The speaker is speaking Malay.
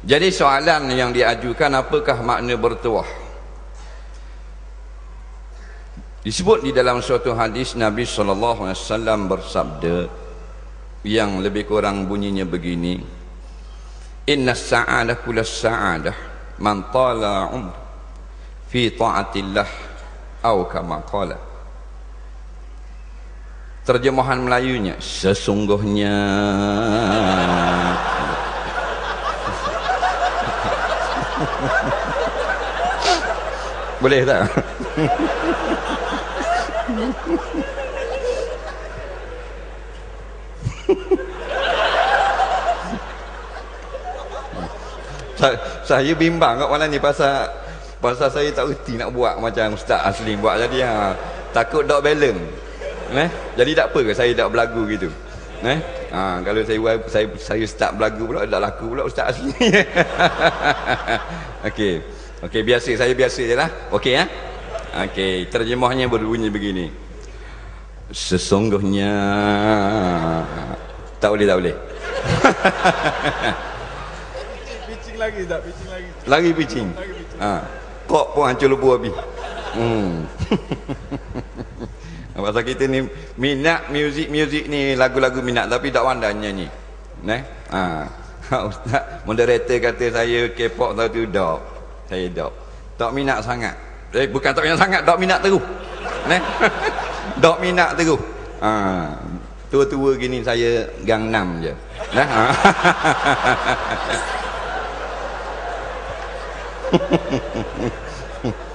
Jadi soalan yang diajukan apakah makna bertuah? Disebut di dalam suatu hadis Nabi sallallahu alaihi wasallam bersabda yang lebih kurang bunyinya begini. Inna sa'adah kula sa'adah man tala umr fi ta'atillah atau kama qala. Terjemahan Melayunya sesungguhnya Boleh tak? saya bimbang kat malam ni pasal pasal saya tak reti nak buat macam ustaz asli buat jadi ha, takut tak balance. Eh? Jadi tak apa ke saya tak berlagu gitu? Eh? Ha, kalau saya saya saya start berlagu pula tak laku pula ustaz asli okey okey biasa saya biasa je lah. Okey ya okey terjemahnya berbunyi begini. Sesungguhnya tak boleh tak boleh. Pitching lagi tak? Pitching lagi. lagi pitching. Ha kok pun hancur lebu habis hmm. Pasal kita ni minat muzik-muzik ni lagu-lagu minat tapi tak pandai nyanyi. Ne ha ustaz moderator kata saya K-pop tu dok saya dok. Tak minat sangat. Eh bukan tak minat sangat tak minat terus ne dok minat terus ha. Tua-tua gini saya gang 6 je. Nah ha